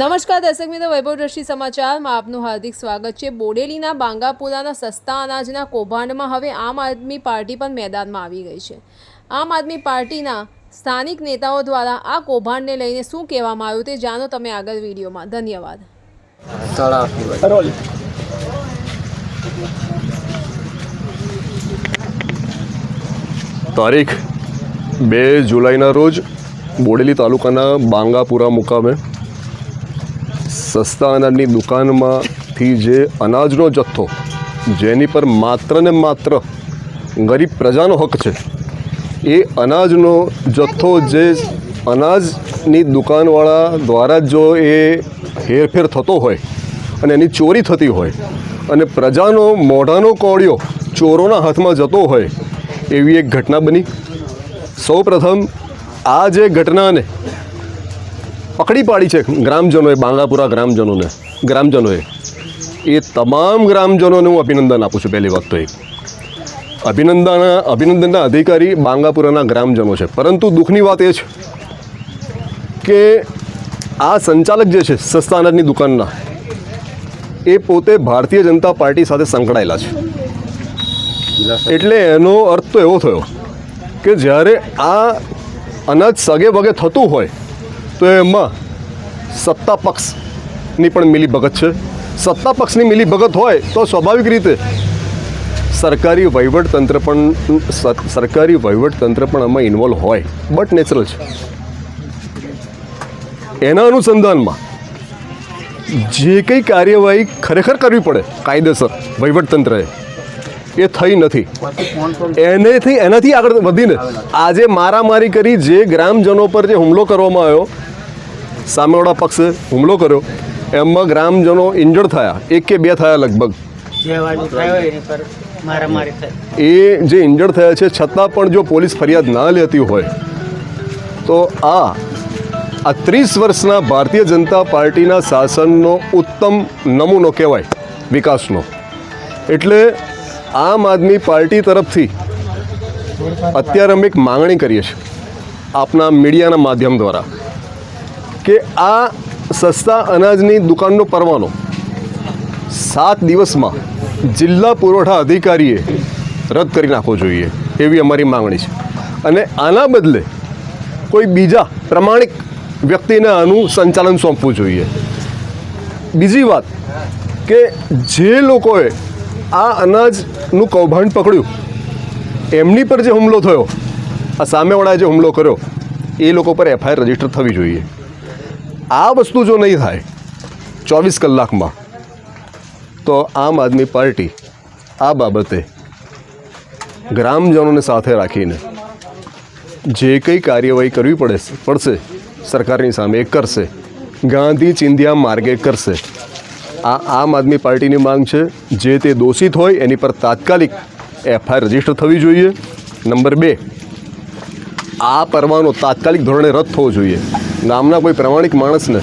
નમસ્કાર, દર્શક મિત્રો. વૈભવ દ્રષ્ટિ સમાચારમાં આપનું હાર્દિક સ્વાગત છે. બોડેલીના બાંગાપુરાના સસ્તા અનાજના કૌભાંડમાં હવે આમ આદમી પાર્ટી પણ મેદાનમાં આવી ગઈ છે. આમ આદમી પાર્ટીના સ્થાનિક નેતાઓ દ્વારા આ કૌભાંડને લઈને શું કહેવામાં આવ્યું તે જાણો તમે આગળ વિડીયોમાં. ધન્યવાદ. તારીખ બે જુલાઈના રોજ બોડેલી તાલુકાના બાંગાપુરા મુકામે સસ્તા અનાજની દુકાનમાંથી જે અનાજનો જથ્થો, જેની પર માત્ર ને માત્ર ગરીબ પ્રજાનો હક છે, એ અનાજનો જથ્થો જે અનાજની દુકાનવાળા દ્વારા જો એ હેરફેર થતો હોય અને એની ચોરી થતી હોય અને પ્રજાનો મોઢાનો કોળિયો ચોરોના હાથમાં જતો હોય, એવી એક ઘટના બની. સૌ પ્રથમ આ જે ઘટનાને પકડી પાડી છે ગ્રામજનોએ, બાંગાપુરા ગ્રામજનોને. ગ્રામજનોએ. એ તમામ ગ્રામજનોને હું અભિનંદન આપું છું પહેલી વાત તો એક અભિનંદન, અભિનંદનના અધિકારી બાંગાપુરાના ગ્રામજનો છે. પરંતુ દુઃખની વાત એ છે કે આ સંચાલક જે છે, સસ્તા અનાજની દુકાનના, એ પોતે ભારતીય જનતા પાર્ટી સાથે સંકળાયેલા છે. એટલે એનો અર્થ તો એવો થયો કે જ્યારે આ અનાજ સગે વગે થતું હોય તો એમાં સત્તા પક્ષની પણ મિલીભગત છે. સત્તા પક્ષની મિલીભગત હોય તો સ્વાભાવિક રીતે સરકારી વહીવટતંત્ર પણ, સર- સરકારી વહીવટતંત્ર પણ આમાં ઇન્વોલ્વ હોય. બટ નેચરલ છે. એના અનુસંધાનમાં જે કંઈ કાર્યવાહી ખરેખર કરવી પડે, કાયદેસર વહીવટતંત્રએ એ થઈ નથી. એનેથી, એનાથી આગળ વધીને આજે મારામારી કરી જે ગ્રામજનો પર જે હુમલો કરવામાં આવ્યો સામેવાળા પક્ષે હુમલો કર્યો. એમાં ગ્રામજનો ઇન્જર્ડ થયા. એક કે બે થયા લગભગ. એ જે ઇન્જર્ડ થયા છે છતાં પણ જો પોલીસ ફરિયાદ ના લેતી હોય તો આ આ ત્રીસ વર્ષના ભારતીય જનતા પાર્ટીના શાસનનો ઉત્તમ નમૂનો કહેવાય વિકાસનો. એટલે આમ આદમી પાર્ટી તરફથી અત્યારે અમે એક માંગણી કરીએ છીએ આપના મીડિયાના માધ્યમ દ્વારા. કે આ સસ્તા અનાજની દુકાનનો પરવાનો. સાત દિવસમાં જિલ્લા પુરવઠા અધિકારીએ રદ કરી નાખવો જોઈએ એવી અમારી માંગણી છે. અને આના બદલે કોઈ બીજા પ્રમાણિક વ્યક્તિને આનું સંચાલન સોંપવું જોઈએ. બીજી વાત કે જે લોકોએ આ અનાજનું કૌભાંડ પકડ્યું, એમની પર જે હુમલો થયો, આ સામેવાળાએ જે હુમલો કર્યો, એ લોકો પર એફઆઈઆર રજિસ્ટર થવી જોઈએ. આ વસ્તુ જો નહીં થાય, ચોવીસ કલાકમાં, તો આમ આદમી પાર્ટી આ બાબતે ગ્રામજનોને સાથે રાખીને જે કંઈ કાર્યવાહી કરવી પડે પડશે, સરકારની સામે એ કરશે. ગાંધી ચિંધ્યા માર્ગે કરશે. આ આમ આદમી પાર્ટીની માંગ છે. જે તે દોષિત હોય એની પર તાત્કાલિક એફઆઈઆર રજિસ્ટર થવી જોઈએ. નંબર બે આ પરવાનો તાત્કાલિક ધોરણે રદ થવો જોઈએ. ગામના કોઈ પ્રમાણિક માણસને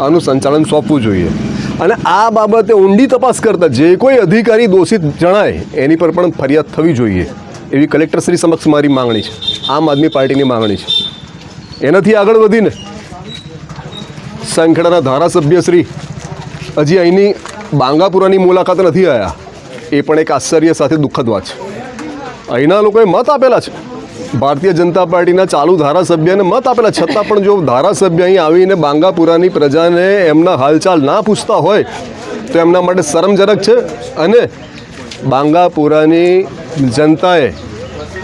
આનું સંચાલન સોંપવું જોઈએ. અને આ બાબતે ઊંડી તપાસ કરતા જે કોઈ અધિકારી દોષિત જણાય, એની પર પણ ફરિયાદ થવી જોઈએ. એવી કલેક્ટરશ્રી સમક્ષ મારી માંગણી છે. આમ આદમી પાર્ટીની માંગણી છે. એનાથી આગળ વધીને સંખેડાના ધારાસભ્ય શ્રી હજી અહીંની બાંગાપુરાની મુલાકાત નથી આવ્યા એ પણ એક આશ્ચર્ય સાથે દુઃખદ વાત છે. અહીંના લોકોએ મત આપેલા છે. ભારતીય જનતા પાર્ટીના ચાલુ ધારાસભ્યને મત આપેલા, છતાં પણ જો ધારાસભ્ય અહીં આવીને બાંગાપુરાની પ્રજાને એમના હાલચાલ ના પૂછતા હોય, તો એમના માટે શરમજનક છે. અને બાંગાપુરાની જનતાએ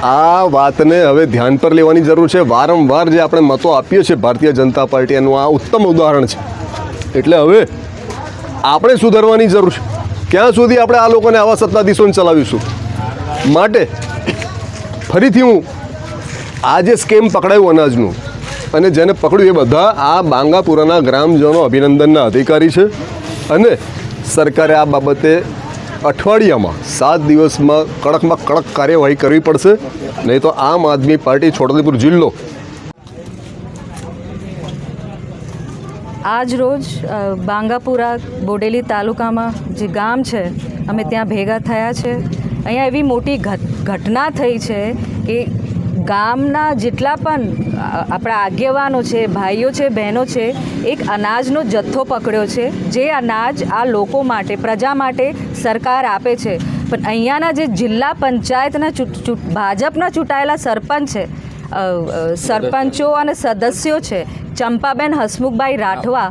આ વાતને હવે ધ્યાન પર લેવાની જરૂર છે. વારંવાર જે આપણે મતો આપીએ છીએ ભારતીય જનતા પાર્ટી એનું આ ઉત્તમ ઉદાહરણ છે. એટલે હવે આપણે સુધારવાની જરૂર છે. ક્યાં સુધી આપણે આ લોકોને આવા સત્તાધીશોને ચલાવીશું? માટે ફરીથી હું આ જે સ્કેમ પકડાયું અનાજનું. અને જેને પકડ્યું એ બધા આ બાંગાપુરાના ગ્રામજનો અભિનંદનના અધિકારી છે. અને સરકારે આ બાબતે અઠવાડિયામાં સાત દિવસમાં કડકમાં કડક કાર્યવાહી કરવી પડશે. નહીં તો આમ આદમી પાર્ટી છોટાઉદેપુર જિલ્લો. આજ રોજ બાંગાપુરા બોડેલી તાલુકામાં જે ગામ છે, અમે ત્યાં ભેગા થયા છે. અહીંયા એવી મોટી ઘટના થઈ છે કે ગામના જેટલા પણ આપણા આગેવાનો છે ભાઈઓ છે બહેનો છે એક અનાજનો જથ્થો પકડ્યો છે જે અનાજ આ લોકો માટે પ્રજા માટે સરકાર આપે છે. પણ અહીંયાના જે જિલ્લા પંચાયતના ભાજપના ચૂંટાયેલા સરપંચ છે સરપંચો અને સદસ્યો છે ચંપાબેન હસમુખભાઈ રાઠવા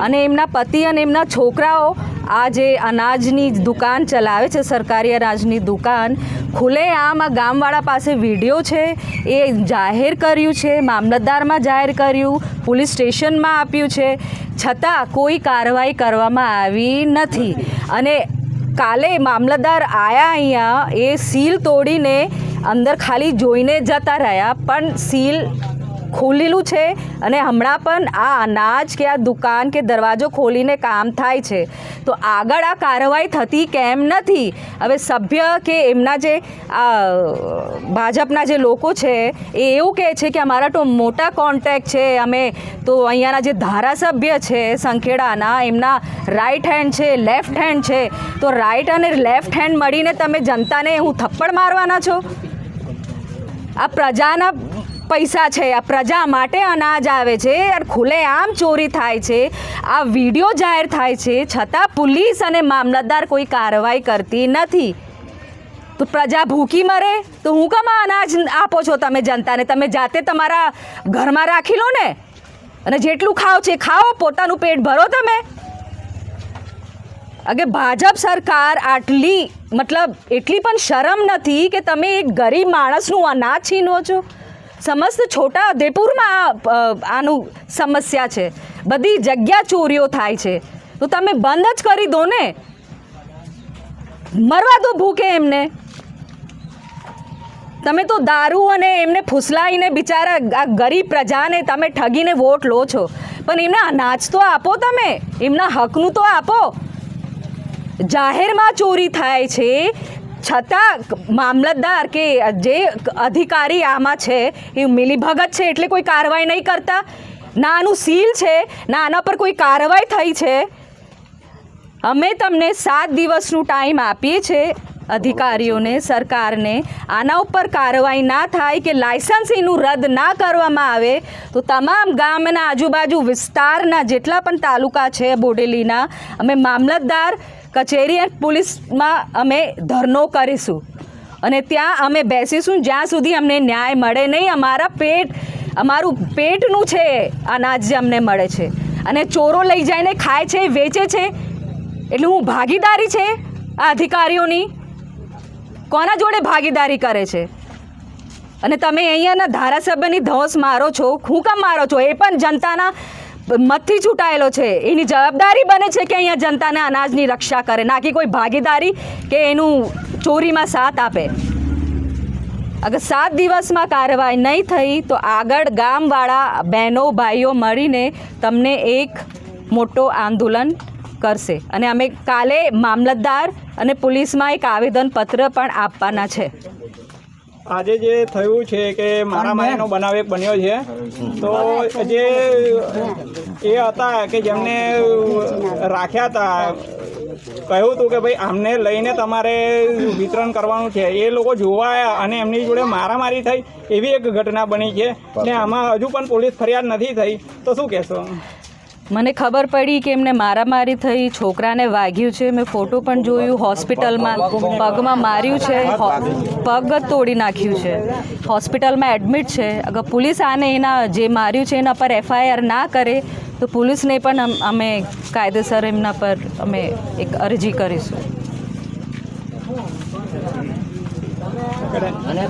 અને એમના પતિ અને એમના છોકરાઓ આ જે અનાજની દુકાન ચલાવે છે સરકારી અનાજની દુકાન ખુલ્લેઆમ આ ગામવાળા પાસે વીડિયો છે, એ જાહેર કર્યું છે, મામલતદારમાં જાહેર કર્યું, પોલીસ સ્ટેશનમાં આપ્યું છે, છતાં કોઈ કાર્યવાહી કરવામાં આવી નથી. અને કાલે મામલતદાર આવ્યા અહીંયા, એ સીલ તોડીને અંદર ખાલી જોઈને જતા રહ્યા, પણ સીલ ખોલેલું છે અને હમણાં પણ આ અનાજ કે આ દુકાન કે દરવાજો ખોલીને કામ થાય છે. તો આગળ આ કાર્યવાહી થતી કેમ નથી? હવે સભ્ય કે એમના જે, આ, ભાજપના જે લોકો છે, એ એવું કહે છે કે અમારા તો મોટા કોન્ટેક્ટ છે, અમે તો અહીંયાના જે ધારાસભ્ય છે સંખેડાના, એમના રાઈટ હેન્ડ છે લેફ્ટ હેન્ડ છે. તો રાઈટ અને લેફ્ટ હેન્ડ મળીને તમે જનતાને હું થપ્પડ મારવાના છો? આ પ્રજાના પૈસા છે, આ પ્રજા માટે અનાજ આવે છે ખુલ્લેઆમ ચોરી થાય છે. આ વીડિયો જાહેર થાય છે, છતાં પોલીસ અને મામલતદાર કોઈ કાર્યવાહી કરતી નથી. તો પ્રજા ભૂખી મરે, તો હું કમ અનાજ આપો છો તમે જનતાને? તમે જાતે તમારા ઘરમાં રાખી લો ને. અને જેટલું ખાઓ છે, ખાઓ, પોતાનું પેટ ભરો તમે. અગે ભાજપ સરકાર આટલી, મતલબ એટલી પણ શરમ નથી કે તમે એક ગરીબ માણસનું અનાજ છીનવો છો? સમસ્ત છોટા ઉદેપુરમાં આનું સમસ્યા છે. બધી જગ્યા ચોરીઓ થાય છે. તો તમે બંધ જ કરી દો ને. મરવા દો ભૂકે એમને. તમે તો દારૂ અને એમને ફૂસલાઈને બિચારા આ ગરીબ પ્રજાને તમે ઠગીને વોટ લો છો. પણ એમને અનાજ તો આપો તમે. એમના હકનું તો આપો. જાહેરમાં ચોરી થાય છે. છતાં મામલતદાર કે જે અધિકારી આમાં છે, એ મિલીભગત છે એટલે કોઈ કાર્યવાહી નહીં કરતા. ના આનું સીલ છે ના આના પર કોઈ કાર્યવાહી થઈ છે. અમે તમને સાત દિવસનું ટાઈમ આપીએ છીએ અધિકારીઓને, સરકારને. આના ઉપર કાર્યવાહી ના થાય કે લાયસન્સ એનું રદ ના કરવામાં આવે, તો તમામ ગામના આજુબાજુ વિસ્તારના જેટલા પણ તાલુકા છે, બોડેલીના, અમે મામલતદાર કચેરી અને પોલીસમાં અમે ધરનો કરીશું. અને ત્યાં અમે બેસીશું, જ્યાં સુધી અમને ન્યાય મળે નહીં. અમારા પેટ, અમારું પેટનું છે અનાજ જે અમને મળે છે. અને ચોરો લઈ જઈને ખાય છે, વેચે છે. એટલે હું ભાગીદારી છે આ અધિકારીઓની? કોના જોડે ભાગીદારી કરે છે? અને તમે અહીંયાના ધારાસભ્યની ધોસ મારો છો, હું કામ મારો છો? એ પણ જનતાના મતથી ચૂંટાયેલો છે. એની જવાબદારી બને છે કે અહીંયા જનતાને અનાજની રક્ષા કરે, ના કે કોઈ ભાગીદારી કે એનું ચોરીમાં સાથ આપે. અગર સાત દિવસમાં કાર્યવાહી નહીં થઈ, તો આગળ ગામવાળા બહેનો, ભાઈઓ મળીને તમને એક મોટો આંદોલન કરશે. અને અમે કાલે મામલતદાર અને પોલીસમાં એક આવેદનપત્ર પણ આપવાના છે. આજે જે થયું છે કે મારામારીનો બનાવ એક બન્યો છે તો જે એ હતા કે જેમને રાખ્યા હતા કહ્યું હતું કે ભાઈ આમને લઈને તમારે વિતરણ કરવાનું છે. એ લોકો જોવા અને એમની જોડે મારામારી થઈ એવી એક ઘટના બની છે ને આમાં હજુ પણ પોલીસ ફરિયાદ નથી થઈ. તો શું કહેશો? મને ખબર પડી કે એમને મારામારી થઈ, છોકરાને વાગ્યું છે. મેં ફોટો પણ જોયું, હોસ્પિટલમાં પગમાં માર્યું છે પગ જ તોડી નાખ્યું છે. હોસ્પિટલમાં એડમિટ છે. અગર પોલીસ આને એના જે માર્યું છે, એના પર એફઆઈઆર ના કરે, તો પોલીસને પણ અમે કાયદેસર એમના પર અમે એક અરજી કરીશું. અને